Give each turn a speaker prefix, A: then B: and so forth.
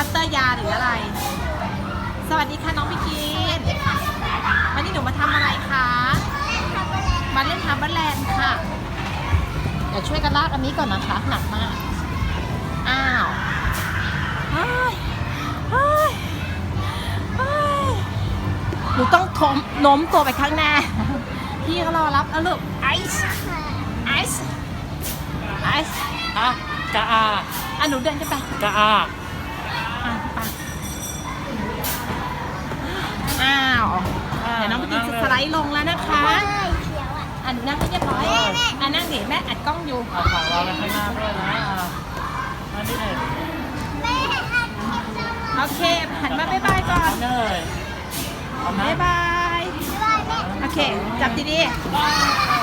A: คาสเตอร์ยาหรืออะไร สวัสดีค่ะน้องพิกินวันนี้หนูมาทำอะไรคะมาเล่นฮาร์เบอร์แลนด์ค่ะ เดี๋ยวช่วยกันลากอันนี้ก่อนนะคะหนักมาก อ้าวเฮ้ยเฮ้ยเฮ้ยหนูต้องทมโน้มตัวไปข้างหน้า พี่เขารอรับแล้วลูกไอซ์ไอซ์ไอซ์
B: อะกะอา
A: อะหนูเดินขึ้นไป
B: กะอา
A: ลด์ลงแล้วนะคะอะหนูนั่งให้เรียบร้อยอะนั่งเดี๋ยวแม่อัดกล้องอยู่
B: เอาฝากวางไว้ข้างหน้าด้วยนะอะอันนี้เลย
A: โอเคหันมาบ๊ายบายก่อน
B: เอาเลยเอานะ
A: บ๊ายบายโอเคจับดีๆ